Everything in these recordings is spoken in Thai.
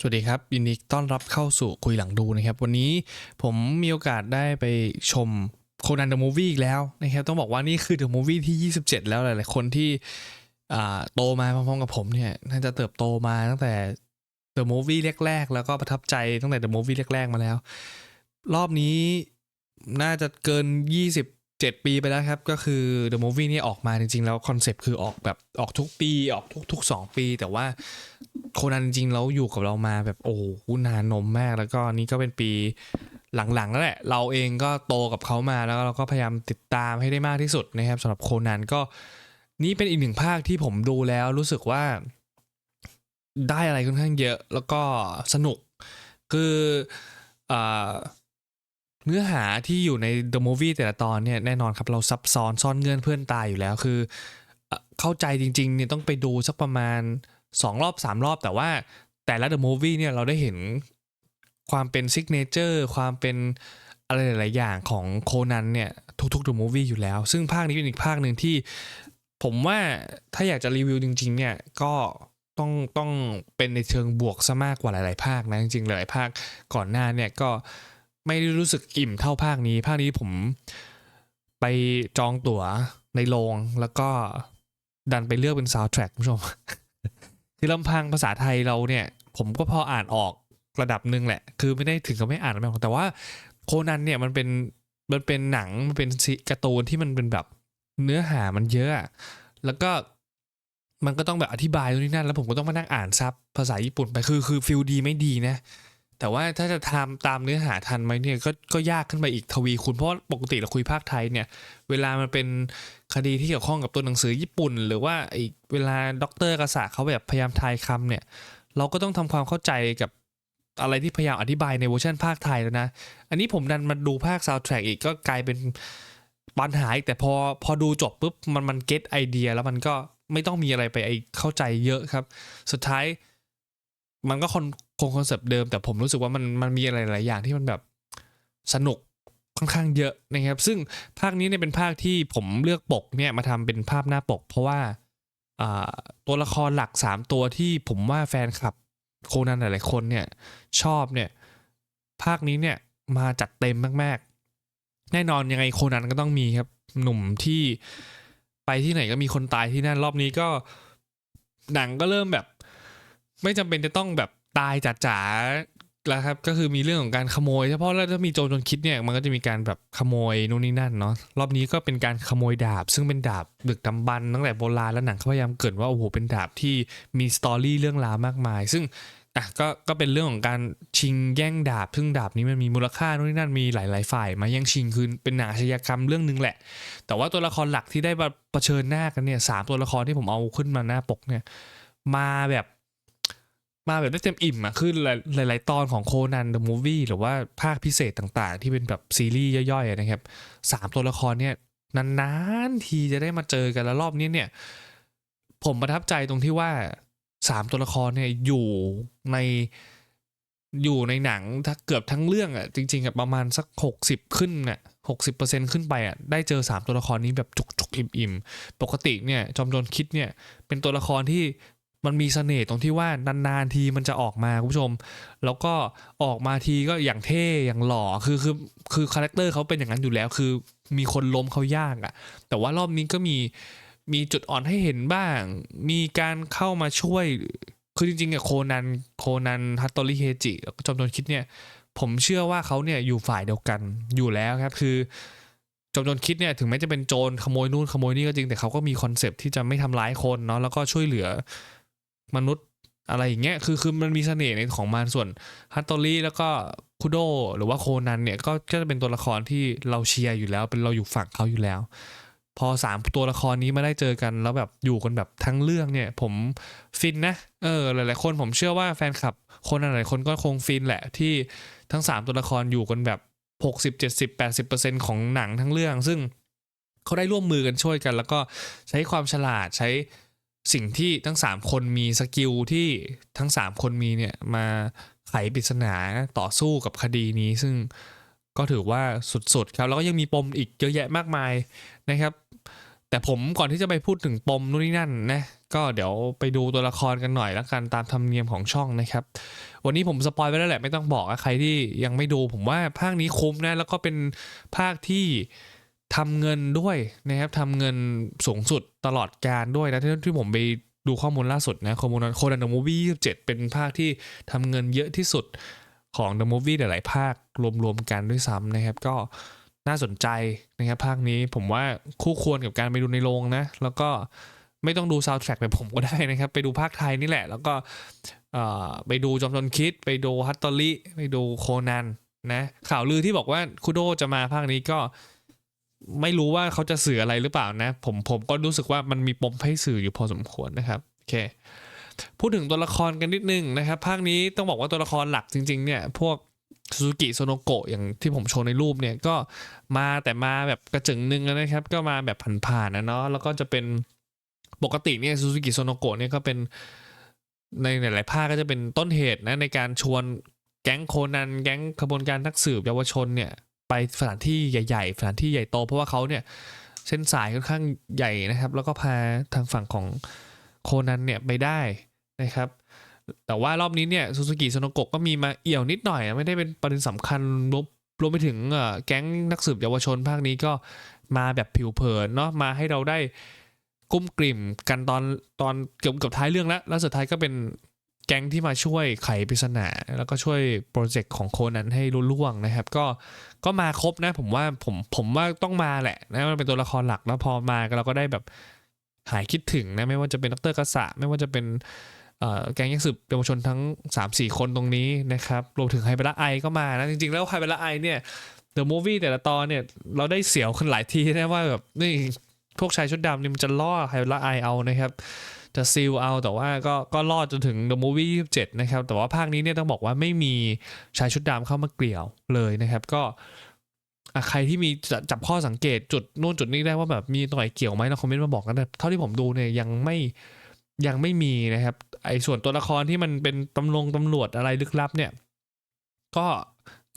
สวัสดีครับยินดีต้อนรับเข้าสู่คุยหลังดูนะครับ วันนี้ผมมีโอกาสได้ไปชมโคนันเดอะมูฟวี่อีกแล้วนะครับ ต้องบอกว่านี่คือเดอะมูฟวี่ที่ 27 แล้วหลายๆคนที่โตมาพร้อมๆกับผมเนี่ยน่าจะเติบโตมาตั้งแต่เดอะมูฟวี่แรก ๆ แล้วก็ประทับใจตั้งแต่เดอะมูฟวี่แรก ๆ มาแล้ว รอบนี้น่าจะเกิน 27ปีไปแล้วครับ ก็คือ The Movie นี่ออกมาจริงๆ แล้วคอนเซปต์คือออกแบบออกทุกปี ออกทุกทุกสองปี แต่ว่าโคนันจริงๆแล้วอยู่กับเรามาแบบโอ้โหนานนมมาก แล้วก็นี่ก็เป็นปีหลังๆแล้วแหละ เราเองก็โตกับเขามาแล้วเราก็พยายามติดตามให้ได้มากที่สุดนะครับสำหรับโคนันก็นี่เป็นอีกหนึ่งภาคที่ผมดูแล้วรู้สึกว่าได้อะไรค่อนข้างเยอะแล้วก็สนุกคืออ่า เนื้อหาที่อยู่ใน The Movie แต่ละตอนเนี่ยแน่นอนครับเราซับซ้อนซ่อนเงื่อนเพื่อนตายอยู่แล้วคือ เข้าใจจริงๆเนี่ยต้องไปดูสักประมาณ 2 รอบ 3 รอบ แต่ว่าแต่ละ The Movie เนี่ยเราได้เห็นความเป็นซิกเนเจอร์ความเป็นอะไรหลาย ๆ อย่างของโคนันเนี่ยทุกๆ The Movie อยู่แล้ว ซึ่งภาคนี้เป็นอีกภาคหนึ่งที่ผมว่าถ้าอยากจะรีวิวจริง ๆ เนี่ยก็ต้องต้องเป็นในเชิงบวกซะมากกว่าหลาย ๆ ภาคนะจริงๆหลายๆภาคก่อนหน้าเนี่ยก็ ไม่ได้รู้สึกอิ่มเท่าภาคนี้ ภาคนี้ผมไปจองตั๋วในโรงแล้วก็ดันไปเลือกเป็นซาวด์แทร็กผู้ชม คือลำพังภาษาไทยเราเนี่ย ผมก็พออ่านออกระดับหนึ่งแหละ คือไม่ได้ถึงกับไม่อ่านไม่ออกแต่ว่าโคนันเนี่ยมันเป็นมันเป็นหนังมันเป็นซีการ์ตูนที่มันเป็นแบบเนื้อหามันเยอะอะแล้วก็มันก็ต้องแบบอธิบายตรงนี้นั่นแล้วผมก็ต้องมานั่งอ่านซับภาษาญี่ปุ่นไปคือคือฟิลดีไม่ดีนะ แต่ว่าถ้าจะทำตามเนื้อหาทันไหมเนี่ยก็ก็ยากขึ้นไปอีกทวีคูณเพราะปกติเราคุยภาคไทยเนี่ย เวลามันเป็นคดีที่เกี่ยวข้องกับตัวหนังสือญี่ปุ่น หรือว่าไอ้เวลาด็อกเตอร์กษาเขาแบบพยายามทายคำเนี่ย เราก็ต้องทำความเข้าใจกับอะไรที่พยายามอธิบายในเวอร์ชันภาคไทยแล้วนะ อันนี้ผมดันมาดูภาคซาวด์แทร็กอีกก็กลายเป็นปัญหาอีกแต่พอพอดูจบปุ๊บมันมันเก็ตไอเดียแล้วมันก็ไม่ต้องมีอะไรไปไอเข้าใจเยอะครับ สุดท้ายมันก็คงค งคอนเซปต์เดิม แต่ผมรู้สึกว่ามันมันมีอะไรหลายอย่างที่มันแบบสนุกค่อนข้างเยอะนะครับ ซึ่งภาคนี้เนี่ยเป็นภาคที่ผมเลือกปกเนี่ยมาทำเป็นภาพหน้าปก เพราะว่าตัวละครหลัก 3 ตัวที่ผมว่าแฟนคลับโคนันหลายๆคนเนี่ยชอบเนี่ยภาคนี้เนี่ยมาจัดเต็มมากๆ แน่นอนยังไงโคนันก็ต้องมีครับ หนุ่มที่ไปที่ไหนก็มีคนตายที่นั่นรอบนี้ก็หนังก็เริ่มแบบ ไม่จำเป็นจะต้องแบบ ตายจัดจ๋าแล้วครับก็คือมีเรื่องของการขโมยเฉพาะแล้วถ้ามีโจรจนคิดเนี่ยมันก็จะมีการแบบขโมยนู่นนี่นั่นเนาะรอบนี้ก็เป็นการขโมยดาบ ซึ่งเป็นดาบดึกดำบรรตั้งแต่โบราณแล้วหนังเขาพยายามเกิดว่าโอ้โหเป็นดาบที่มีสตอรี่เรื่องราวมากมาย ซึ่งอะก็ก็เป็นเรื่องของการชิงแย่งดาบ ซึ่งดาบนี้มันมีมูลค่านู่นนี่นั่นมีหลาย ๆ ฝ่าย มาแย่งชิงคือเป็นหนังอาชญากรรมเรื่องหนึงแหละ แต่ว่าตัวละครหลักที่ได้มาเผชิญหน้ากันเนี่ยสามตัวละครที่ผมเอาขึ้นมาหน้าปกเนี่ยมาแบบ มาแบบได้เต็มอิ่มอะคือหลาย ๆ ตอนของโคนันเดอะมูฟวี่หรือว่าภาคพิเศษต่าง ๆ ที่เป็นแบบซีรีส์ย่อย ๆ นะครับสามตัวละครเนี่ยนาน ๆ ทีจะได้มาเจอกันแล้วรอบนี้เนี่ย ผมประทับใจตรงที่ว่าสามตัวละครเนี่ยอยู่ในอยู่ในหนังถ้าเกือบทั้งเรื่องอะจริงๆอะประมาณสักหกสิบขึ้นอะหกสิบเปอร์เซ็นขึ้นไปอะได้เจอสามตัวละครนี้แบบจุกๆอิ่มๆปกติเนี่ยจอมโจรคิดเนี่ยเป็นตัวละครที่ มันมีเสน่ห์ตรงที่ว่านานๆทีมันจะออกมาคุณผู้ชม แล้วก็ออกมาทีก็อย่างเท่อย่างหล่อคือคือคือคาแรคเตอร์เขาเป็นอย่างนั้นอยู่แล้ว คือมีคนล้มเขายากอะ่ะ แต่ว่ารอบนี้ก็มีมีจุดอ่อนให้เห็นบ้าง มีการเข้ามาช่วย คือจริงๆอะโคนันโคนันฮัตโตริเฮจิแล้วก็จอมโจรคิดเนี่ย ผมเชื่อว่าเขาเนี่ยอยู่ฝ่ายเดียวกันอยู่แล้วครับ คือจอมโจรคิดเนี่ยถึงแม้จะเป็นโจรขโมยนู่นขโมยนี่ก็จริงแต่เขาก็มีคอนเซปที่จะไม่ทำร้ายคนเนาะแล้วก็ช่วยเหลือ มนุษย์อะไรอย่างเงี้ยคือคือมันมีเสน่ห์ในของมันส่วนฮัตโตริแล้วก็คุโดหรือว่าโคนันเนี่ยก็ก็จะเป็นตัวละครที่เราเชียร์อยู่แล้ว เป็นเราอยู่ฝั่งเขาอยู่แล้ว พอสามตัวละครนี้มาได้เจอกันแล้วแบบอยู่กันแบบทั้งเรื่องเนี่ย ผมฟินนะเออหลายๆคนผมเชื่อว่าแฟนคลับ คนหลายคนก็คงฟินแหละที่ทั้งสามตัวละครอยู่กันแบบหกสิบเจ็ดสิบแปดสิบเปอร์เซ็นของหนังทั้งเรื่อง ซึ่งเขาได้ร่วมมือกันช่วยกัน แล้วก็ใช้ความฉลาดใช้ สิ่งที่ทั้งสามคนมีสกิลที่ทั้งสามคนมีเนี่ยมาไขปริศนาต่อสู้กับคดีนี้ ซึ่งก็ถือว่าสุดๆครับแล้วก็ยังมีปมอีกเยอะแยะมากมายนะครับ แต่ผมก่อนที่จะไปพูดถึงปมนู่นนี่นั่นนะก็เดี๋ยวไปดูตัวละครกันหน่อยแล้วกันตามธรรมเนียมของช่องนะครับ วันนี้ผมสปอยไปแล้วแหละไม่ต้องบอกใครที่ยังไม่ดู ผมว่าภาคนี้คุ้มนะแล้วก็เป็นภาคที่ ทำเงินด้วยนะครับทำเงินสูงสุดตลอดการด้วยนะที่ที่ผมไปดูข้อมูลล่าสุดนะข้อมูลโคดันเดอะมูวี่27เป็นภาคที่ทำเงินเยอะที่สุดของ The Movie หลาย ๆ ภาครวม ๆ กันด้วยซ้ำนะครับ ก็น่าสนใจนะครับ ภาคนี้ผมว่าคู่ควรกับการไปดูในโรงนะ แล้วก็ไม่ต้องดูซาวด์แทร็กแบบผมก็ได้นะครับ ไปดูภาคไทยนี่แหละ แล้วก็ไปดูจอมพลคิด ไปดูฮัตตอริไปดูโคนันนะ ข่าวลือที่บอกว่าคุโดจะมาภาคนี้ก็ ไม่รู้ว่าเขาจะสื่ออะไรหรือเปล่านะ ผมผมก็รู้สึกว่ามันมีปมให้สื่ออยู่พอสมควรนะครับโอเคพูดถึงตัวละครกันนิดนึงนะครับ ภาคนี้ต้องบอกว่าตัวละครหลักจริง ๆ เนี่ย พวกซูซูกิโซโนโกะอย่างที่ผมโชว์ในรูปเนี่ยก็มาแต่มาแบบกระจึงนึงนะครับ ก็มาแบบผ่านๆนะเนาะแล้วก็จะเป็นปกติเนี่ยซูซูกิโซโนโกะเนี่ยก็เป็นในหลายๆภาคก็จะเป็นต้นเหตุนะในการชวนแก๊งโคนันแก๊งขบวนการนักสืบเยาวชนเนี่ย ไปสถานที่ใหญ่ๆ สถานที่ใหญ่โต เพราะว่าเขาเนี่ยเส้นสายค่อนข้างใหญ่นะครับ แล้วก็พาทางฝั่งของโคนันเนี่ยไปได้นะครับ แต่ว่ารอบนี้เนี่ยซูซูกิโซโนโกะก็มีมาเอี่ยวนิดหน่อย ไม่ได้เป็นประเด็นสำคัญรวมรวมไปถึงแก๊งนักสืบเยาวชนภาคนี้ก็มาแบบผิวเผินเนาะมาให้เราได้กุ้มกลิ่มกันตอนตอนเกือบเกือบท้ายเรื่องแล้ว แล้วสุดท้ายก็เป็น แก๊งที่มาช่วยไขปริศนาแล้วก็ช่วยโปรเจกต์ของโคนันให้รุ่ล่วงนะครับ ก็ก็มาครบนะ ผมว่าผมผมว่าต้องมาแหละนะมันเป็นตัวละครหลักแล้วพอมาเราก็ได้แบบหายคิดถึงนะไม่ว่าจะเป็นดรกษะไม่ว่าจะเป็นแก๊งยักษ์สืบเยาวชนทั้ง 3-4 คนตรงนี้นะครับรวมถึงไฮเบล่าไอก็มานะจริงๆ แล้วไฮเบล่าไอเนี่ยเดอะมูฟวี่แต่ละตอนเนี่ยเราได้เสียวขึ้นหลายทีนะว่าแบบนี่พวกชายชุดดำนี่มันจะล่อไฮเบล่าไอเอานะครับ จะซีลเอาแต่ว่าก็ก็รอดจนถึง The Movie 27 นะครับ แต่ว่าภาคนี้เนี่ยต้องบอกว่าไม่มีชายชุดดำเข้ามาเกลี่ยวเลยนะครับ ก็ใครที่มีจ,จับข้อสังเกตจุดนู่นจุดนี้ได้ว่าแบบมีตรงไหนเกี่ยวไหมเราคอมเมนต์มาบอกกันนะเท่าที่ผมดูเนี่ยยังไม่ยังไม่มีนะครับ ไอ้ส่วนตัวละครที่มันเป็นตำรวจตำรวจอะไรลึกลับเนี่ย ก็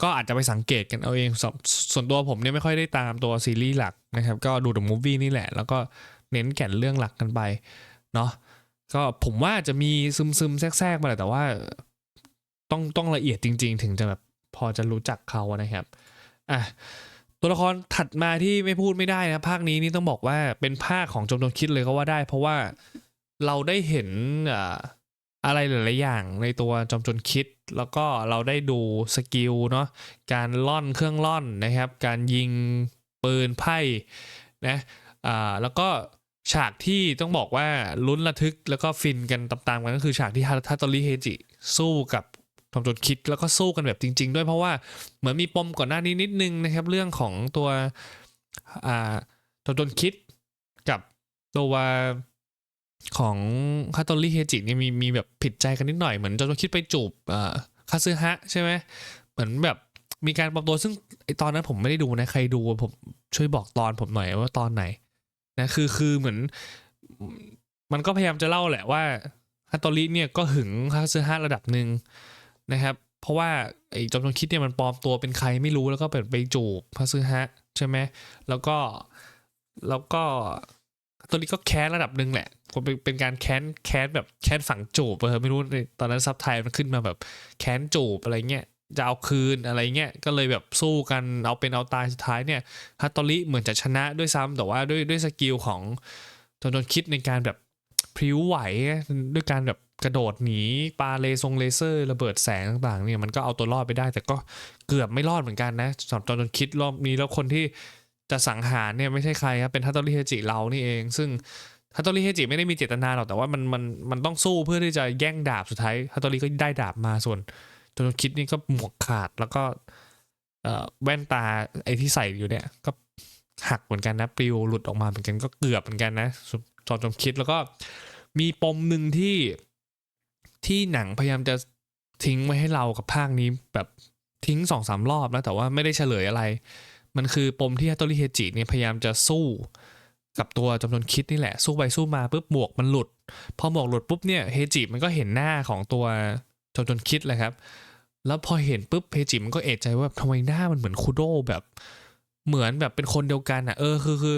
ก็อาจจะไปสังเกตกันเอาเองสส่วนตัวผมเนี่ยไม่ค่อยได้ตามตัวซีรีส์หลักนะครับ ก็ดูแต่มูฟวี่นี่แหละ แล้วก็เน้นแก่นเรื่องหลักกันไป เนาะ ก็ผมว่าจะมีซึมซึมแทรกๆมาแหละแต่ว่า ต้องต้องละเอียดจริง ๆ ถึงจะแบบพอจะรู้จักเขานะครับอะตัวละครถัดมาที่ไม่พูดไม่ได้นะภาคนี้นี่ต้องบอกว่าเป็นภาคของจมโดนคิดเลยก็ว่าได้ เพราะว่าเราได้เห็นอ่าอะไรหลายๆอย่างในตัวจอมจนคิด แล้วก็เราได้ดูสกิลเนาะการล่อนเครื่องล่อนนะครับ การยิงปืนไพ่นะอ่าแล้วก็ ฉากที่ต้องบอกว่าลุ้นระทึกแล้วก็ฟินกันตามๆกันก็คือฉากที่ฮาทาโตริเฮจิสู้กับจอมจนคิดแล้วก็สู้กันแบบจริง ๆ ด้วยเพราะว่าเหมือนมีปมก่อนหน้านี้นิดนึงนะครับ เรื่องของตัวอ่าจอมจนคิดกับตัวของคาโตริเฮจิเนี่ยมีมีแบบผิดใจกันนิดหน่อยเหมือนจอมจนคิดไปจูบอ่าคาซึฮะใช่ไหมเหมือนแบบมีการปลอมตัวซึ่งไอตอนนั้นผมไม่ได้ดูนะใครดูผมช่วยบอกตอนผมหน่อยว่าตอนไหน นะคือคือเหมือน มันก็พยายามจะเล่าแหละว่าฮัตโตริเนี่ยก็หึงคาซึฮะระดับหนึ่งนะครับ เพราะว่าไอ้จอมพลคิดเนี่ยมันปลอมตัวเป็นใครไม่รู้แล้วก็เปิดไปจูบคาซึฮะใช่ไหมแล้วก็แล้วก็ฮัตโตริก็แค้นระดับหนึ่งแหละเป็นเป็นการแค้นแค้นแบบแค้นฝังจูบเออไม่รู้ตอนนั้นซับไทยมันขึ้นมาแบบแค้นจูบอะไรเงี้ย จะเอาคืนอะไรเงี้ยก็เลยแบบสู้กันเอาเป็นเอาตายสุดท้ายเนี่ยฮัตโตริเหมือนจะชนะด้วยซ้ำแต่ว่าด้วยด้วยสกิลของจนจนคิดในการแบบพริ้วไหวด้วยการแบบกระโดดหนีปาเลซงเลเซอร์ระเบิดแสงต่างๆเนี่ยมันก็เอาตัวรอดไปได้ แต่ก็เกือบไม่รอดเหมือนกันนะสำหรับจนจนคิดรอบนี้แล้วคนที่จะสังหารเนี่ยไม่ใช่ใครครับเป็นฮัตโตริเฮจิเรานี่เอง ซึ่งฮัตโตริเฮจิไม่ได้มีเจตนาหรอกแต่ว่ามันมันมันต้องสู้เพื่อที่จะแย่งดาบสุดท้ายฮัตโตริก็ได้ดาบมาส่วน จนจนคิดนี่ก็หมวกขาดแล้วก็แว่นตาไอ้ที่ใส่อยู่เนี่ย ก็หักเหมือนกันนะปลิวหลุดออกมาเหมือนกันก็เกือบเหมือนกันนะจอจอมคิดแล้วก็มีปมหนึ่งที่ที่หนังพยายามจะทิ้งไว้ให้เรากับภาคนี้แบบทิ้งสองสามรอบแล้วแต่ว่าไม่ได้เฉลยอะไร มันคือปมที่ฮัตโตริเฮจิเนี่ยพยายามจะสู้กับตัวจำนวนคิดนี่แหละ สู้ไปสู้มาปุ๊บหมวกมันหลุด พอหมวกหลุดปุ๊บเนี่ยเฮจิมันก็เห็นหน้าของตัวจำนวนคิดเลยครับ แล้วพอเห็นปุ๊บเพจิมันก็เอะใจว่าทำไมหน้ามันเหมือนคูโดแบบเหมือนแบบเป็นคนเดียวกันอะเออคือคือ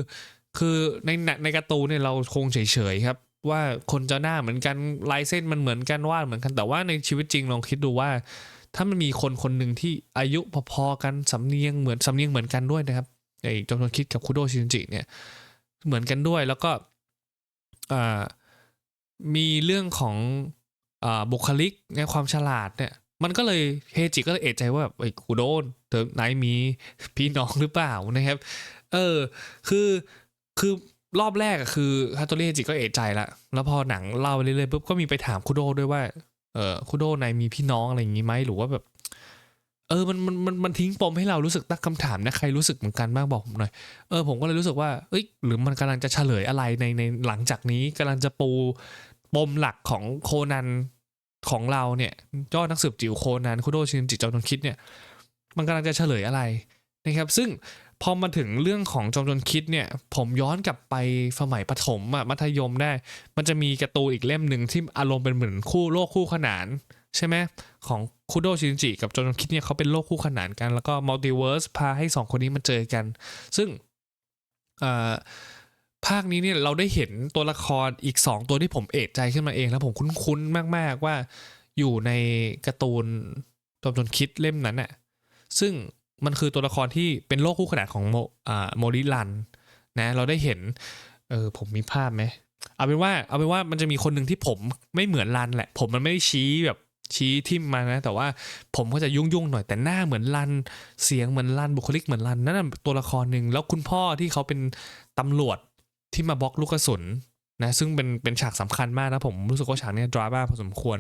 คือในในการ์ตูนเนี่ยเราคงเฉยๆครับ ว่าคนจะหน้าเหมือนกันลายเส้นมันเหมือนกันวาดเหมือนกันแต่ว่าในชีวิตจริงลองคิดดูว่า ถ้ามันมีคนคนหนึ่งที่อายุพอๆกันสำเนียงเหมือนสำเนียงเหมือนกันด้วยนะครับไอ้จงชวนคิดกับคุโดชินจิเนี่ยเหมือนกันด้วยแล้วก็มีเรื่องของอบุคลิกในความฉลาดเนี่ย มันก็เลยเฮจิก็เลยเอะใจว่าแบบไอ้คุโดนเธอนายมีพี่น้องหรือเปล่านะครับ เออ คือคือรอบแรกอะคือฮาโตริเฮจิก็เอะใจละแล้วพอหนังเล่าไปเรื่อยๆปุ๊บก็มีไปถามคุโดด้วยว่าเออคุโดนายมีพี่น้องอะไรอย่างงี้ไหมหรือว่าแบบ เออมันมันมันมันทิ้งปมให้เรารู้สึกตั้งคำถามนะใครรู้สึกเหมือนกันบ้างบอกผมหน่อยเออผมก็เลยรู้สึกว่าเอ้ยหรือมันกำลังจะเฉลยอะไรในในหลังจากนี้กำลังจะปูปมหลักของโคนัน ของเราเนี่ยยอดนักสืบจิ๋วโคนันคุโดชินจิจอมจนคิดเนี่ยมันกำลังจะเฉลยอะไรนะครับ ซึ่งพอมาถึงเรื่องของจอมจนคิดเนี่ย ผมย้อนกลับไปสมัยประถมอะมัธยมได้ มันจะมีกร์ตูอีกเล่มหนึ่งที่อารมณ์เป็นเหมือนคู่โลกคู่ขนาน ใช่ไหมของคุโดชินจิกับจอมจนคิดเนี่ยเขาเป็นโลกคู่ขนานกัน แล้วก็มัลติเวิร์สพาให้สองคนนี้มาเจอกัน ซึ่งอ่า ภาคนี้เนี่ยเราได้เห็นตัวละครอีก 2 ตัวที่ผมเอะใจขึ้นมาเองแล้วผมคุ้นๆมากๆว่าอยู่ในการ์ตูนจอมจนคิดเล่มนั้นน่ะซึ่งมันคือตัวละครที่เป็นโลกคู่ขนานของโมอ่าโมริลันนะเราได้เห็นเออผมมีภาพไหมเอาเป็นว่าเอาเป็นว่ามันจะมีคนหนึ่งที่ผมไม่เหมือนลันแหละ ผมมันไม่ได้ชี้แบบชี้ทิมมานะ แต่ว่าผมก็จะยุ่งๆหน่อยแต่หน้าเหมือนลันเสียงเหมือนลันบุคลิกเหมือนลันนั่นนะตัวละครหนึ่งแล้วคุณพ่อที่เขาเป็นตำรวจ ที่มาบล็อกลูกกระสุนนะซึ่งเป็นเป็นฉากสำคัญมากนะผมรู้สึกว่าฉากนี้ดราม่าพอสมควร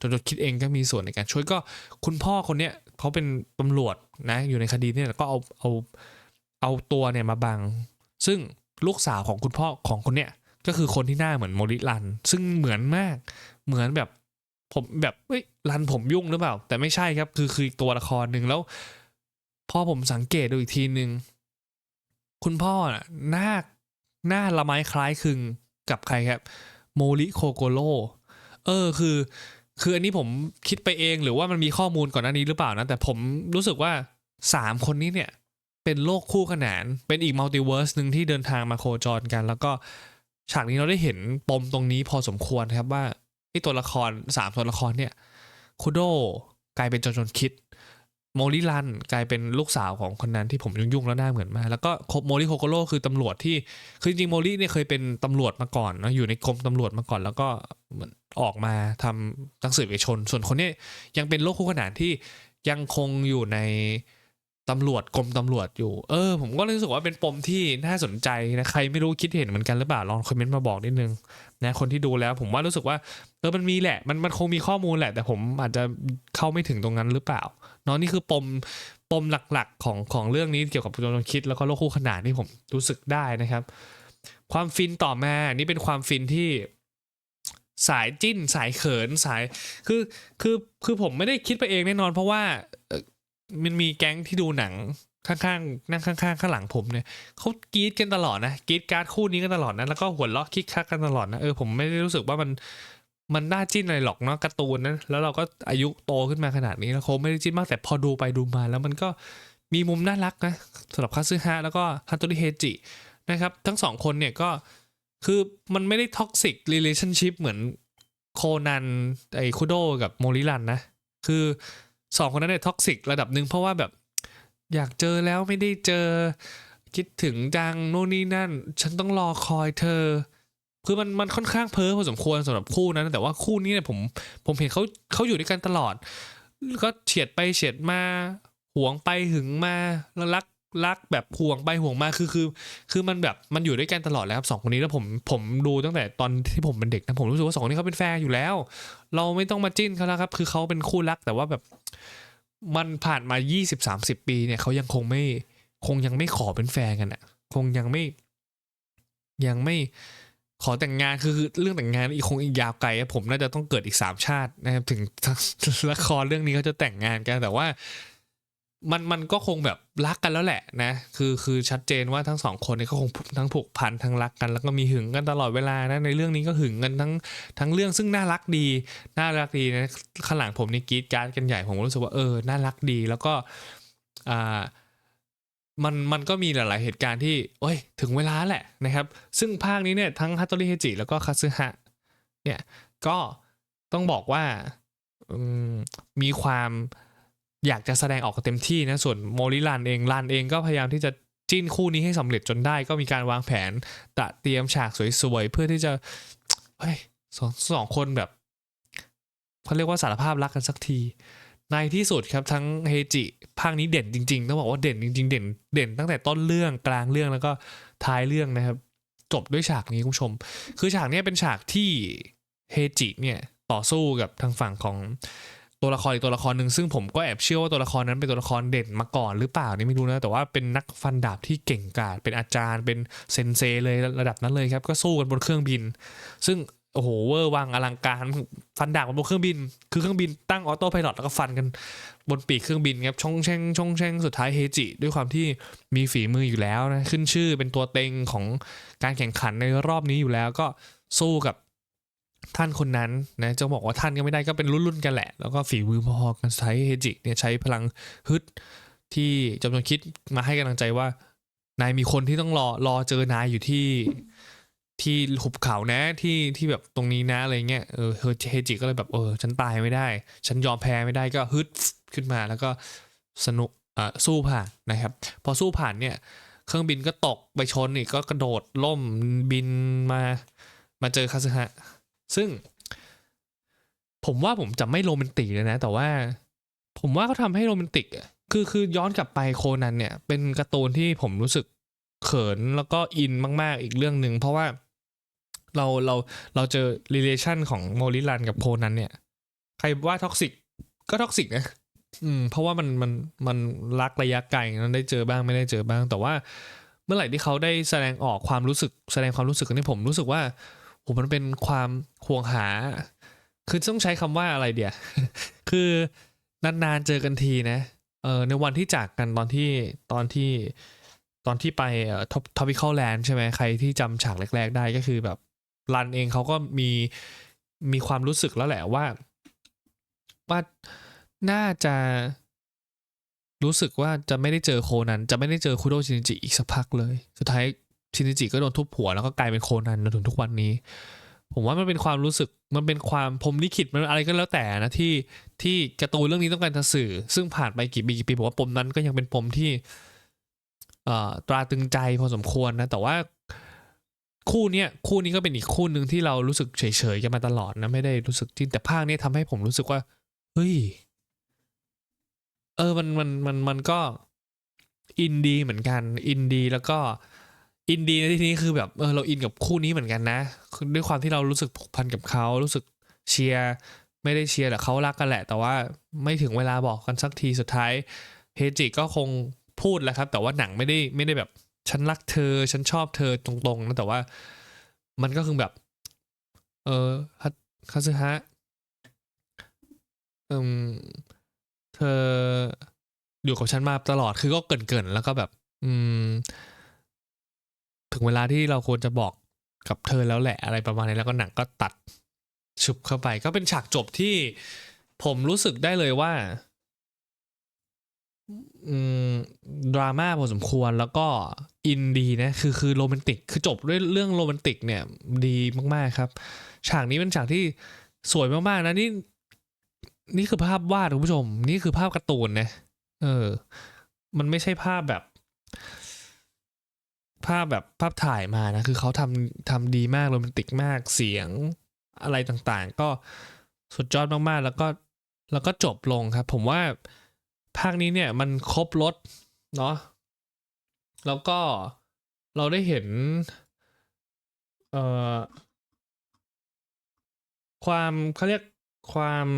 จนจนคิดเองก็มีส่วนในการช่วยก็คุณพ่อคนเนี้ยเขาเป็นตำรวจนะอยู่ในคดีเนี่ยแล้วก็เอาเอาเอาตัวเนี่ยมาบัง ซึ่งลูกสาวของคุณพ่อของคนเนี้ยก็คือคนที่หน้าเหมือนโมริลัน ซึ่งเหมือนมากเหมือนแบบผมแบบเอ้ยรันผมยุ่งหรือเปล่า แต่ไม่ใช่ครับ คือคืออีกตัวละครหนึ่งแล้ว พอผมสังเกตดูอีกทีหนึ่งคุณพ่อน่ะหน้า หน้าละไม้คล้ายคลึงกับใครครับ โมริโคโกโรเออคือ คืออันนี้ผมคิดไปเองหรือว่ามันมีข้อมูลก่อนหน้านี้หรือเปล่านะแต่ผมรู้สึกว่าสามคนนี้เนี่ย เป็นโลกคู่ขนาน เป็นอีกมัลติเวิร์สหนึ่งที่เดินทางมาโคจรกัน แล้วก็ฉากนี้เราได้เห็นปมตรงนี้พอสมควรครับว่าไอ้ตัวละครสามตัวละครเนี่ยคุโดกลายเป็นจนจนคิด โมริลันกลายเป็นลูกสาวของคนนั้นที่ผมยุ่งๆแล้วหน้าเหมือนมาก แล้วก็โมริโคโกโร่คือตำรวจที่ คือจริงๆโมริเนี่ยเคยเป็นตำรวจมาก่อนนะอยู่ในกรมตำรวจมาก่อน แล้วก็เหมือนออกมาทำหนังสือเอกชน ส่วนคนนี้ยยังเป็นโลกคู่ขนานที่ยังคงอยู่ใน ตำรวจกรมตำรวจอยู่ เออ ผมก็รู้สึกว่าเป็นปมที่น่าสนใจนะใครไม่รู้คิดเห็นเหมือนกันหรือเปล่าลองคอมเมนต์มาบอกนิดนึงนะคนที่ดูแล้ว ผมว่ารู้สึกว่าเออมันมีแหละ มันมันคงมีข้อมูลแหละ แต่ผมอาจจะเข้าไม่ถึงตรงนั้นหรือเปล่าเนาะนี่คือปมปมหลักๆของของเรื่องนี้เกี่ยวกับจนคิดแล้วก็โลกคู่ขนานที่ผมรู้สึกได้นะครับ ความฟินต่อมานี่เป็นความฟินที่สายจิ้นสายเขินสายคือคือคือผมไม่ได้คิดไปเองแน่นอนเพราะว่า มันมีแก๊งที่ดูหนังข้างๆนั่งข้างๆข้างหลังผมเนี่ยเขากรี๊ดกันตลอดนะกรี๊ดการ์ดคู่นี้กันตลอดนะแล้วก็หัวเราะคิกคักกันตลอดนะเออผมไม่ได้รู้สึกว่ามันมันน่าจิ้นอะไรหรอกเนาะการ์ตูนนะแล้วเราก็อายุโตขึ้นมาขนาดนี้แล้วคงไม่ได้จิ้นมากแต่พอดูไปดูมาแล้วมันก็มีมุมน่ารักนะสำหรับคาซึฮะแล้วก็ฮันโตริเฮจินะครับทั้งสองคนเนี่ยก็คือมันไม่ได้ท็อกซิก r e l a t i o n s h i p เหมือนโคนันไอคุโดกับโมริลันนะ คือ สองคนนั้นเนี่ยท็อกซิกระดับหนึ่งเพราะว่าแบบ อยากเจอแล้วไม่ได้เจอ คิดถึงจังโน่นนี่นั่น ฉันต้องรอคอยเธอ คือมันมันค่อนข้างเพ้อพอสมควรสำหรับคู่นั้น แต่ว่าคู่นี้เนี่ยผมผมเห็นเขาเขาอยู่ด้วยกันตลอด ก็เฉียดไปเฉียดมาห่วงไปหึงมาแล้วรักรักแบบห่วงไปห่วงมาคือคือ คือมันแบบมันอยู่ด้วยกันตลอดแล้วครับสองคนนี้แล้วผมผมดูตั้งแต่ตอนที่ผมเป็นเด็กนะผมรู้สึกว่าสองคนนี้เขาเป็นแฟนอยู่แล้ว เราไม่ต้องมาจิ้นเขาแล้วครับ คือเขาเป็นคู่รักแต่ว่าแบบ มันผ่านมา 20 30 ปีเนี่ยเขายังคงไม่คงยังไม่ขอเป็นแฟนกันอะคงยังไม่ยังไม่ขอแต่งงานคือเรื่องแต่งงานอีกคงอีกยาวไกลอะผมน่าจะต้องเกิดอีกสามชาตินะครับถึงละครเรื่องนี้เขาจะแต่งงานกันแต่ว่า มันมันก็คงแบบรักกันแล้วแหละนะ คือคือชัดเจนว่าทั้งสองคนเนี่ยก็คงทั้งผูกพันทั้งรักกัน แล้วก็มีหึงกันตลอดเวลานะในเรื่องนี้ก็หึงกันทั้งทั้งเรื่องซึ่งน่ารักดีน่ารักดีนะข้างหลังผมนี่กรีดการ์ดกันใหญ่ผมรู้สึกว่าเออน่ารักดี แล้วก็อ่ามันมันก็มีหลาย ๆ เหตุการณ์ที่โอ้ยถึงเวลาแหละนะครับ ซึ่งภาคนี้เนี่ยทั้งฮัตโตริเฮจิแล้วก็คาซึฮะเนี่ยก็ต้องบอกว่าอืมมีความ อยากจะแสดงออกเต็มที่นะส่วนโมริรันเองรันเองก็พยายามที่จะจิ้นคู่นี้ให้สำเร็จจนได้ก็มีการวางแผนตะเตรียมฉากสวยๆเพื่อที่จะเฮ้ยสองสองคนแบบเขาเรียกว่าสารภาพรักกันสักที ในที่สุดครับทั้งเฮจิภาคนี้เด่นจริงๆต้องบอกว่าเด่นจริง ๆ เด่นเด่นตั้งแต่ต้นเรื่องกลางเรื่องแล้วก็ท้ายเรื่องนะครับ จบด้วยฉากนี้คุณผู้ชม คือฉากนี้เป็นฉากที่เฮจิเนี่ยต่อสู้กับทางฝั่งของ ตัวละครอีกตัวละครหนึ่งซึ่งผมก็แอบเชื่อว่าตัวละครนั้นเป็นตัวละครเด่นมาก่อนหรือเปล่านี่ไม่รู้นะแต่ว่าเป็นนักฟันดาบที่เก่งกาจเป็นอาจารย์ เป็นเซนเซเลยระดับนั้นเลยครับ ก็สู้กันบนเครื่องบิน ซึ่งโอ้โหเวอร์วังอลังการฟันดาบบนเครื่องบิน คือเครื่องบินตั้งออโต้ไพลอตแล้วก็ฟันกันบนปีกเครื่องบินครับชงแชงชงแชงสุดท้ายเฮจิ ด้วยความที่มีฝีมืออยู่แล้วนะขึ้นชื่อเป็นตัวเต็งของการแข่งขันในรอบนี้อยู่แล้วก็สู้กับ ท่านคนนั้นนะจะบอกว่าท่านก็ไม่ได้ก็เป็นรุ่นๆกันแหละ แล้วก็ฝีมือพอๆกันใช้เฮจิเนี่ยใช้พลังฮึดที่จำนวนคิดมาให้กำลังใจว่านายมีคนที่ต้องรอรอเจอนายอยู่ที่ที่หุบเขานะที่ที่แบบตรงนี้นะอะไรเงี้ยเออเฮจิก็เลยแบบเออฉันตายไม่ได้ ฉันยอมแพ้ไม่ได้ก็ฮึดขึ้นมาแล้วก็สนุกอ่าสู้ผ่านนะครับ พอสู้ผ่านเนี่ยเครื่องบินก็ตกไปชนอีกก็กระโดดล่มบินมามาเจอคาซึฮะ ซึ่ง ผมว่าผมจะไม่โรแมนติกเลยนะ แต่ว่า ผมว่าเขาทำให้โรแมนติกคือคือย้อนกลับไปโคนันเนี่ย เป็นการ์ตูนที่ผมรู้สึกเขินแล้วก็อินมาก ๆ อีกเรื่องหนึ่งเพราะว่าเราเราเราเจอ relation ของโมริลันกับโคนันเนี่ย ใครว่าท็อกซิกก็ท็อกซิกนะอืมเพราะว่ามันมันมันรักระยะไกลนั้นได้เจอบ้างไม่ได้เจอบ้าง แต่ว่าเมื่อไหร่ที่เขาได้แสดงออกความรู้สึกแสดงความรู้สึกนี่ผมรู้สึกว่า โหมันเป็นความห่วงหา คือต้องใช้คำว่าอะไรเดียคือนานๆเจอกันทีนะเออในวันที่จากกันตอนที่ตอนที่ตอนที่ไปท็อปทอปิคอลแลนด์ใช่ไหมใครที่จำฉากแรก ๆ ได้ก็คือแบบรันเองเขาก็มีมีความรู้สึกแล้วแหละว่า ว่าน่าจะรู้สึกว่าจะไม่ได้เจอโคนั้น จะไม่ได้เจอคุโดชินจิอีกสักพักเลย สุดท้าย ชินิจิก็โดนทุบหัวแล้วก็กลายเป็นโคนันจนถึงทุกวันนี้ ผมว่ามันเป็นความรู้สึกมันเป็นความพรมลิขิตมันอะไรก็แล้วแต่นะที่ที่การ์ตูนเรื่องนี้ต้องการจะสื่อ ซึ่งผ่านไปกี่ปีกี่ปีผมว่าปมนั้นก็ยังเป็นปมที่เอ่อตราตึงใจพอสมควรนะ แต่ว่าคู่เนี้ยคู่นี้ก็เป็นอีกคู่หนึ่งที่เรารู้สึกเฉยๆกันมาตลอดนะไม่ได้รู้สึกจินแต่ภาคนี้ทำให้ผมรู้สึกว่าเฮ้ยเออมันมันมันมันก็อินดีเหมือนกัน อินดีแล้วก็ อินดีในที่นี้คือแบบเออเราอินกับคู่นี้เหมือนกันนะด้วยความที่เรารู้สึกผูกพันกับเขารู้สึกเชียร์ไม่ได้เชียร์แต่เขารักกันแหละ แต่ว่าไม่ถึงเวลาบอกกันสักทีสุดท้ายเฮจิก็คงพูดแหล้วครับ แต่ว่าหนังไม่ได้ไม่ได้แบบฉันรักเธอ ฉันชอบเธอตรงๆนะแต่ว่ามันก็คือแบบ เออฮัตคาซึฮะอืมเธออยู่กับฉันมาตลอดคือก็เกินๆแล้วก็แบบ อืม เวลาที่เราควรจะบอกกับเธอแล้วแหละอะไรประมาณนี้แล้วก็หนังก็ตัดชุบเข้าไป ก็เป็นฉากจบที่ผมรู้สึกได้เลยว่าอืมดราม่าพอสมควรแล้วก็อินดีนะคือคือโรแมนติกคือจบด้วยเรื่องโรแมนติกเนี่ยดีมากๆครับ ฉากนี้เป็นฉากที่สวยมากๆนะนี่นี่คือภาพวาดคุณผู้ชม นี่คือภาพการ์ตูนนะเออ มันไม่ใช่ภาพแบบ ภาพแบบภาพถ่ายมานะ คือเขาทำทำดีมากโรแมนติกมากเสียงอะไรต่างๆ ก็สุดยอดมากๆ แล้วก็แล้วก็จบลงครับ ผมว่าภาคนี้เนี่ยมันครบรถเนาะแล้วก็เราได้เห็น เอ่อ ความเขาเรียกความ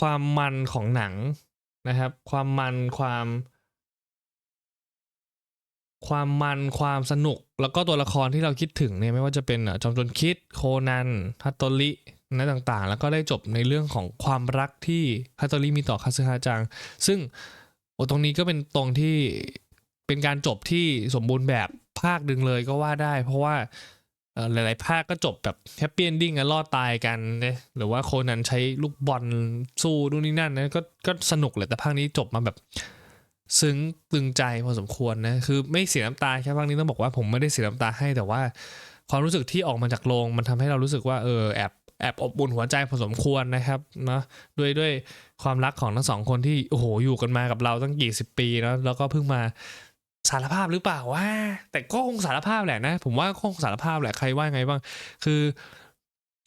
ความมันของหนังนะครับ ความมันความ ความมันความสนุก แล้วก็ตัวละครที่เราคิดถึงเนี่ยไม่ว่าจะเป็นอะจอมจรคิดโคนันฮัตโตรินะต่างๆ แล้วก็ได้จบในเรื่องของความรักที่ฮัตโตริมีต่อคาซึฮาจัง ซึ่งโอตรงนี้ก็เป็นตรงที่เป็นการจบที่สมบูรณ์แบบภาคดึงเลยก็ว่าได้ เพราะว่าหลายๆ ภาคก็จบแบบแฮปปี้เอนดิ้งกันรอดตายกันนะหรือว่าโคนันใช้ลูกบอลสู้นู่นนี่นั่นนะก็ก็สนุกแหละแต่ภาคนี้จบมาแบบ ซึ้งตึงใจพอสมควรนะคือไม่เสียน้ำตาแค่ภาคนี้ต้องบอกว่าผมไม่ได้เสียน้ำตาให้แต่ว่า ความรู้สึกที่ออกมาจากโรงมันทำให้เรารู้สึกว่าเออแอบแอบอบอุ่นหัวใจพอสมควรนะครับเนาะด้วยด้วยความรักของทั้งสองคนที่โอ้โหอยู่กันมากับเราตั้งกี่สิบปีแล้วแล้วก็เพิ่งมาสารภาพหรือเปล่าว่า แต่ก็คงสารภาพแหละนะ ผมว่าคงสารภาพแหละใครว่าไงบ้าง คือ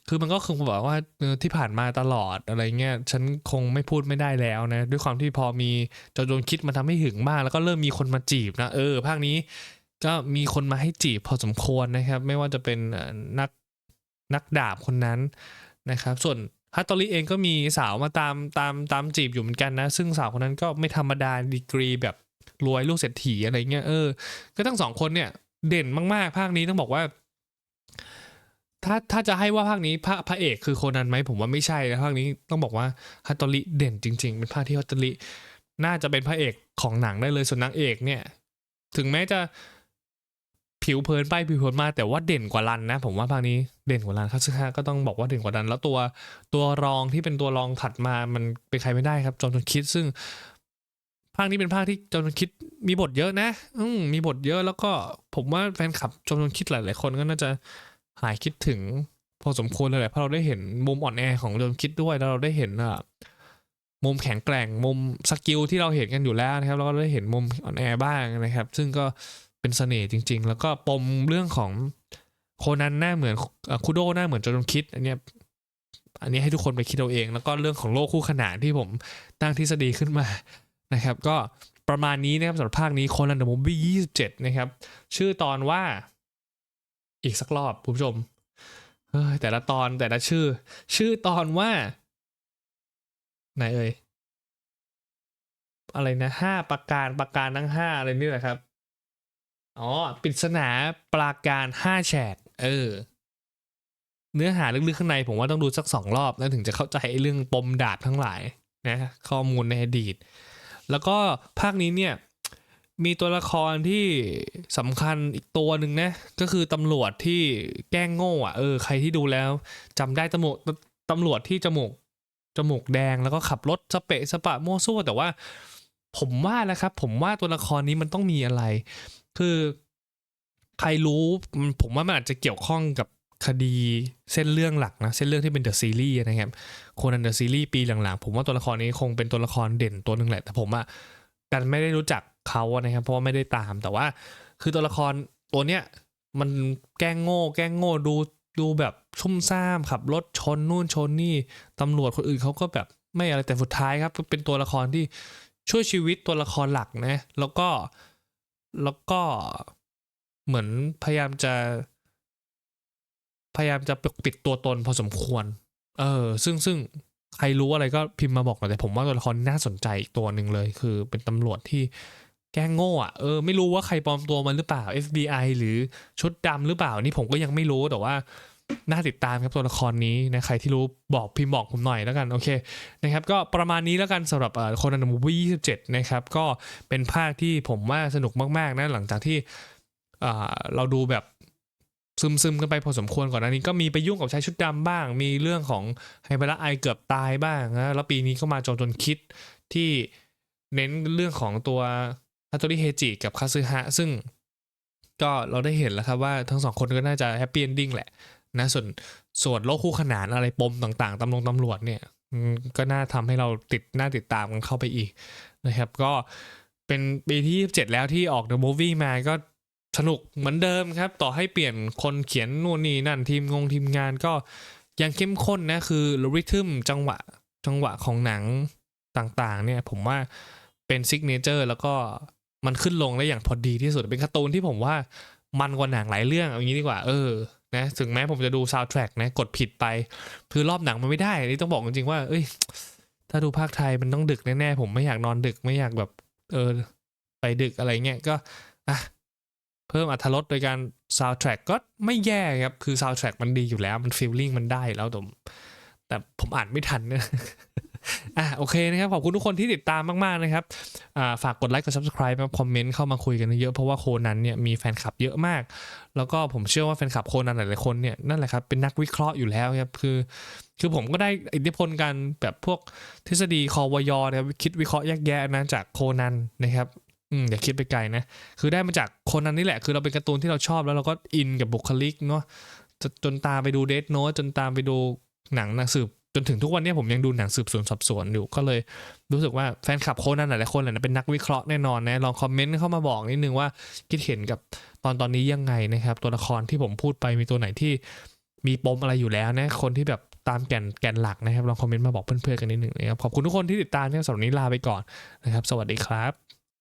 คือมันก็คงบอกว่าที่ผ่านมาตลอดอะไรเงี้ยฉันคงไม่พูดไม่ได้แล้วนะ ด้วยความที่พอมีจนโดนคิดมันทำให้หึงมาก แล้วก็เริ่มมีคนมาจีบนะเออภาคนี้ก็มีคนมาให้จีบพอสมควรนะครับ ไม่ว่าจะเป็นนักนักดาบคนนั้นนะครับ ส่วนฮัตโตริเองก็มีสาวมาตามตามตามจีบอยู่เหมือนกันนะ ซึ่งสาวคนนั้นก็ไม่ธรรมดาดีกรีแบบรวยลูกเศรษฐีอะไรเงี้ยเออ ก็ทั้งสองคนเนี่ยเด่นมากๆ ภาคนี้ต้องบอกว่า ถ้าถ้าจะให้ว่าภาคนี้พระพระเอกคือโคนันไหมผมว่าไม่ใช่นะภาคนี้ต้องบอกว่าฮัตโตริเด่นจริง ๆ เป็นภาคที่ฮัตโตริน่าจะเป็นพระเอกของหนังได้เลยส่วนนางเอกเนี่ย ถึงแม้จะผิวเผินไปผิวเผินมาแต่ว่าเด่นกว่ารันนะ ผมว่าภาคนี้เด่นกว่ารันคาซึฮะก็ต้องบอกว่าเด่นกว่ารัน แล้วตัวตัวรองที่เป็นตัวรองถัดมามันเป็นใครไม่ได้ครับจอห์นคิดซึ่งภาคนี้เป็นภาคที่จอห์นคิดมีบทเยอะนะ อืมีบทเยอะแล้วก็ผมว่าแฟนคลับจอห์นชนคิดหลาย ๆ คนก็น่าจะ หายคิดถึง พอสมควรเลยแหละเพราะเราได้เห็นมุมอ่อนแอของจอห์นคิดด้วยแล้วเราได้เห็นอะมุมแข็งแกร่งมุมสกิลที่เราเห็นกันอยู่แล้วนะครับแล้วก็ได้เห็นมุมอ่อนแอบ้างนะครับ ซึ่งก็เป็นเสน่ห์จริง ๆ แล้วก็ปมเรื่องของโคนันหน้าเหมือนคุโดหน้าเหมือนจอห์นคิด อันเนี้ยอันนี้ให้ทุกคนไปคิดเอาเอง แล้วก็เรื่องของโลกคู่ขนานที่ผมตั้งทฤษฎีขึ้นมานะครับ ก็ประมาณนี้นะครับสำหรับภาคนี้โคนันเดอะมูฟวี่ยี่สิบเจ็ดนะครับ ชื่อตอนว่า อีกสักรอบคุณผู้ชมเฮ้ยแต่ละตอนแต่ละชื่อ ชื่อตอนว่า ไหนเอ่ยอะไรนะห้าประการประการทั้งห้าอะไรนี่แหละครับอ๋อปริศนาปราการห้าแฉกเออ เนื้อหาลึกๆข้างในผมว่าต้องดูสักสองรอบ แล้วถึงจะเข้าใจเรื่องปมดาบทั้งหลายนะข้อมูลในอดีต แล้วก็ภาคนี้เนี่ย มีตัวละครที่สำคัญอีกตัวหนึ่งนะ ก็คือตำรวจที่แกล้งโง่อะเออใครที่ดูแล้วจำได้ตำรวจตำรวจที่จมูกจมูกแดงแล้วก็ขับรถสเปะสปะมั่วซั่วแต่ว่า ผมว่านะครับ ผมว่าตัวละครนี้มันต้องมีอะไร คือใครรู้ผมว่ามันอาจจะเกี่ยวข้องกับคดีเส้นเรื่องหลักนะ เส้นเรื่องที่เป็นเดอะซีรีส์นะครับคนันเดอะซีรีส์ปีหลังๆ ผมว่าตัวละครนี้คงเป็นตัวละครเด่นตัวหนึ่งแหละ แต่ผมอะกันไม่ได้รู้จัก เขาอะนะครับเพราะว่าไม่ได้ตามแต่ว่า คือตัวละครตัวเนี้ยมันแกล้งโง่ แกล้งโง่ดูดูแบบชุ่มซ่ามขับรถชนนู่นชนนี่ตำรวจคนอื่นเขาก็แบบไม่อะไรแต่สุดท้ายครับเป็นตัวละครที่ช่วยชีวิตตัวละครหลักนะ แล้วก็แล้วก็เหมือนพยายามจะ พยายามจะปกปิดตัวตนพอสมควร เออ ซึ่งซึ่งใครรู้อะไรก็พิมพ์มาบอกหน่อยแต่ผมว่าตัวละครน่าสนใจอีกตัวหนึ่งเลย คือเป็นตำรวจที่ แก้งโง่อะเออไม่รู้ว่าใครปลอมตัวมันหรือเปล่า FBI หรือชุดดำหรือเปล่านี่ผมก็ยังไม่รู้แต่ว่าน่าติดตามครับตัวละครนี้นะใครที่รู้บอกพิมพ์บอกผมหน่อยแล้วกันโอเคนะครับก็ประมาณนี้แล้วกันสำหรับโคนันมูวี่ยี่สิบเจ็ดนะครับ ก็เป็นภาคที่ผมว่าสนุกมาก ๆ นะหลังจากที่เราดูแบบซึมซึมๆกันไปพอสมควรก่อนหน้านี้ก็มีไปยุ่งกับชายชุดดำบ้าง มีเรื่องของไฮเบระไอเกือบตายบ้างนะแล้วปีนี้ก็มาจนจนคิดที่เน้นเรื่องของตัว ฮัตโตริเฮจิกับคาซึฮะ ซึ่งก็เราได้เห็นแล้วครับว่าทั้งสองคนก็น่าจะแฮปปี้เอนดิ้งแหละนะส่วนส่วนโลกคู่ขนานอะไรปมต่างๆตำรวจตำรวจเนี่ยก็น่าทำให้เราติดน่าติดตามกันเข้าไปอีกนะครับ ก็เป็นปีที่ 27 แล้วที่ออก The Movie มาก็สนุกเหมือนเดิมครับ ต่อให้เปลี่ยนคนเขียนนู่นนี่นั่นทีมงงทีมงานก็ยังเข้มข้นนะ คือริทึมจังหวะจังหวะของหนังต่างๆ เนี่ย ผมว่าเป็นซิกเนเจอร์แล้วก็ มันขึ้นลงได้อย่างพอดีที่สุดเป็นการ์ตูนที่ผมว่ามันกว่าหนังหลายเรื่องเอางี้ดีกว่าเออนะถึงแม้ผมจะดูซาวด์แทร็กนะกดผิดไป คือรอบหนังมันไม่ได้นี่ต้องบอกจริงๆว่า เอ้ย ถ้าดูภาคไทยมันต้องดึกแน่ๆผมไม่อยากนอนดึกไม่อยากแบบ เออ ไปดึกอะไรเงี้ยก็อะเพิ่มอรรถรสโดยการซาวด์แทร็กก็ไม่แย่ครับคือซาวด์แทร็กมันดีอยู่แล้ว มันฟีลลิ่งมันได้แล้วผมแต่ผมอ่านไม่ทันเนี่ย อะโอเคนะครับ ขอบคุณทุกคนที่ติดตามมากๆนะครับอ่าฝากกดไลค์กด subscribe มาคอมเมนต์เข้ามาคุยกันเยอะเพราะว่าโคนันเนี่ยมีแฟนคลับเยอะมาก แล้วก็ผมเชื่อว่าแฟนคลับโคนันหลายๆคนเนี่ยนั่นแหละครับเป็นนักวิเคราะห์อยู่แล้วครับคือคือผมก็ได้อิทธิพลการแบบพวกทฤษฎีคอวยอนะครับคิดวิเคราะห์แยกแยะนะจากโคนันนะครับอืมอย่าคิดไปไกลนะ คือได้มาจากโคนันนี่แหละ คือเราเป็นการ์ตูนที่เราชอบแล้วเราก็อินกับบุคลิกเนาะจนตามไปดูเดทโนจนตามไปดูหนังหนังสืบ จนถึงทุกวันนี้ผมยังดูหนังสืบสวนสอบสวนอยู่ก็เลยรู้สึกว่าแฟนคลับโคนันหลายๆคนแหละนะเป็นนักวิเคราะห์แน่นอนนะลองคอมเมนต์เข้ามาบอกนิดนึงว่าคิดเห็นกับตอนตอนนี้ยังไงนะครับ ตัวละครที่ผมพูดไปมีตัวไหนที่มีปมอะไรอยู่แล้วนะคนที่แบบตามแก่นแก่นหลักนะครับลองคอมเมนต์มาบอกเพื่อนๆกันนิดหนึ่งนะครับขอบคุณทุกคนที่ติดตามนะครับสำหรับนี้ลาไปก่อนนะครับ สวัสดีครับ